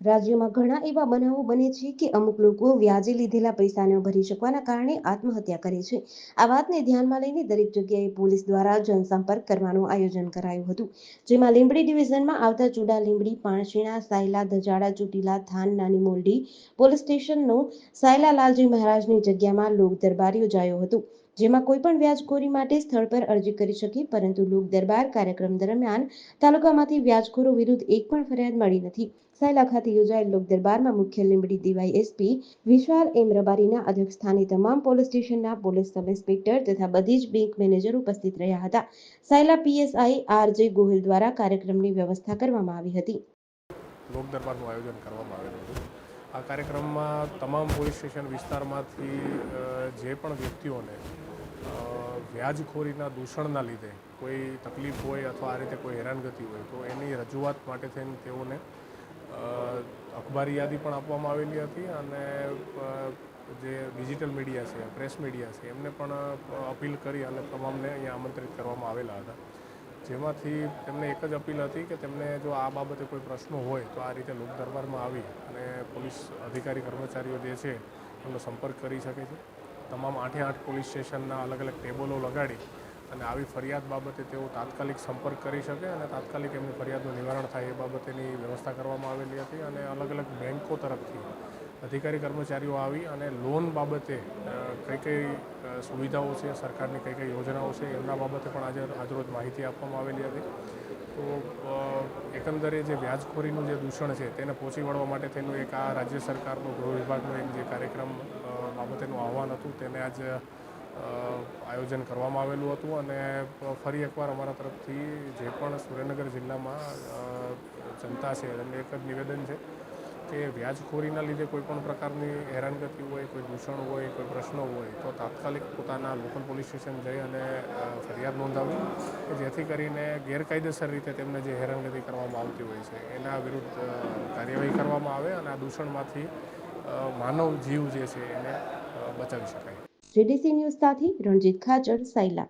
રાજ્યમાં ઘણા એવા બનાવો બને છે કે અમુક લોકો વ્યાજે લીધેલા પૈસાને ભરી શકવાના કારણે આત્મહત્યા કરે છે. આ વાતને ધ્યાનમાં લઈને દરેક જગ્યાએ પોલીસ દ્વારા જનસંપર્ક કરવાનું આયોજન કરાયું હતું. જેમાં લીંબડી ડિવિઝનમાં આવતા ચુડા, લીંબડી પાણશીણા સાયલા, ધજાડા, ચૂટીલા, થાન, નાની મોરડી પોલીસ સ્ટેશનનો સાયલા લાલજી મહારાજની જગ્યામાં લોક દરબાર યોજાયો હતો. જેમાં કોઈ પણ વ્યાજખોરી માટે સ્થળ પર અરજી કરી શકે, પરંતુ લોક દરબાર કાર્યક્રમ દરમિયાન તાલુકામાંથી વ્યાજખોરો વિરુદ્ધ એક પણ ફરિયાદ મળી નથી. સાયલા ખાતે યોજાયેલ લોક દરબારમાં મુખ્ય લીંબડી ડીવાયએસપી વિશાલ એમ રબારીના અધ્યક્ષસ્થાને તમામ પોલીસ સ્ટેશનના પોલીસ સબ ઇન્સ્પેક્ટર તથા બધી જ બેંક મેનેજર ઉપસ્થિત રહ્યા હતા. સાયલા પીએસઆઈ આરજે ગોહિલ દ્વારા કાર્યક્રમની વ્યવસ્થા કરવામાં આવી હતી. લોક દરબારનું આયોજન કરવામાં આવેલું હતું. આ કાર્યક્રમમાં તમામ પોલીસ સ્ટેશન વિસ્તારમાંથી જે પણ વ્યક્તિઓને વ્યાજખોરીના દૂષણના લીધે કોઈ તકલીફ હોય અથવા આ રીતે કોઈ હેરાનગતિ હોય, તો એની રજૂઆત માટે થઈને તેઓને અખબારી યાદી પણ આપવામાં આવેલી હતી અને જે ડિજિટલ મીડિયા છે, પ્રેસ મીડિયા છે, એમને પણ અપીલ કરી અને તમામને અહીંયા આમંત્રિત કરવામાં આવેલા હતા. જેમાંથી તેમને એક જ અપીલ હતી કે તેમને જો આ બાબતે કોઈ પ્રશ્નો હોય તો આ રીતે લોક દરબારમાં આવી અને પોલીસ અધિકારી કર્મચારીઓ જે છે એમનો સંપર્ક કરી શકે છે. તમામ આઠે આઠ પોલીસ સ્ટેશનના અલગ અલગ ટેબલો લગાડી અને આવી ફરિયાદ બાબતે તેઓ તાત્કાલિક સંપર્ક કરી શકે અને તાત્કાલિક એમની ફરિયાદનું નિવારણ થાય એ બાબતેની વ્યવસ્થા કરવામાં આવેલી હતી અને અલગ અલગ બેન્કો તરફથી અધિકારી કર્મચારીઓ આવી અને લોન બાબતે કઈ કઈ સુવિધાઓ છે, સરકારની કઈ કઈ યોજનાઓ છે, એમના બાબતે પણ આજે આજરોજ માહિતી આપવામાં આવેલી હતી. તો એકંદરે જે વ્યાજખોરીનું જે દૂષણ છે, તેને પહોંચી વળવા માટે તેનું એક આ રાજ્ય સરકારનું ગૃહ વિભાગનું એક જે કાર્યક્રમ બાબતેનું આહવાન હતું, તેને આજ આયોજન કરવામાં આવેલું હતું અને ફરી એકવાર અમારા તરફથી જે પણ સુરેન્દ્રનગર જિલ્લામાં જનતા છે એમને એક જ નિવેદન છે કે વ્યાજખોરીના લીધે કોઈ પણ પ્રકારની હેરાનગતિ હોય, કોઈ દૂષણ હોય, કોઈ પ્રશ્નો હોય, તો તાત્કાલિક પોતાના લોકલ પોલીસ સ્ટેશન જઈ અને ફરિયાદ નોંધાવવી કે જેથી કરીને ગેરકાયદેસર રીતે તેમને જે હેરાનગતિ કરવામાં આવતી હોય છે, એના વિરુદ્ધ કાર્યવાહી કરવામાં આવે અને આ દૂષણમાંથી માનવ જીવ જે છે એને બચાવી શકાય. જેડીસી ન્યૂઝ સાથે રણજીત ખાચર, સાયલા.